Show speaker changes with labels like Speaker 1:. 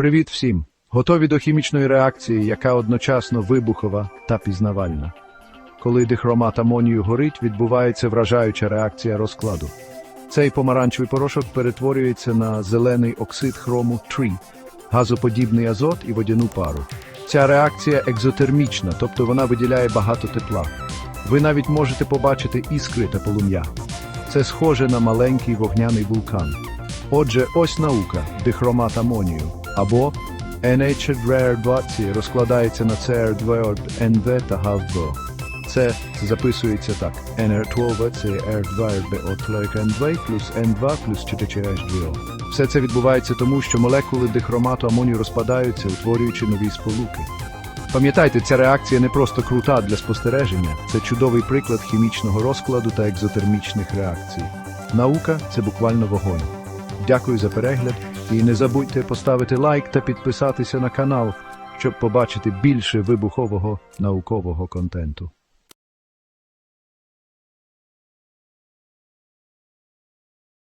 Speaker 1: Привіт всім! Готові до хімічної реакції, яка одночасно вибухова та пізнавальна. Коли дихромат амонію горить, відбувається вражаюча реакція розкладу. Цей помаранчевий порошок перетворюється на зелений оксид хрому 3, газоподібний азот і водяну пару. Ця реакція екзотермічна, тобто вона виділяє багато тепла. Ви навіть можете побачити іскри та полум'я. Це схоже на маленький вогняний вулкан. Отже, ось наука дихромат амонію або NH2R20 розкладається на CR2 NV та ГАВ2. Це записується так. NR12 це R2RBO2 плюс N2 плюс 4CH2O. Все це відбувається тому, що молекули дихромату амонію розпадаються, утворюючи нові сполуки. Пам'ятайте, ця реакція не просто крута для спостереження, це чудовий приклад хімічного розкладу та екзотермічних реакцій. Наука це буквально вогонь. Дякую за перегляд і не забудьте поставити лайк та підписатися на канал, щоб побачити більше вибухового наукового контенту.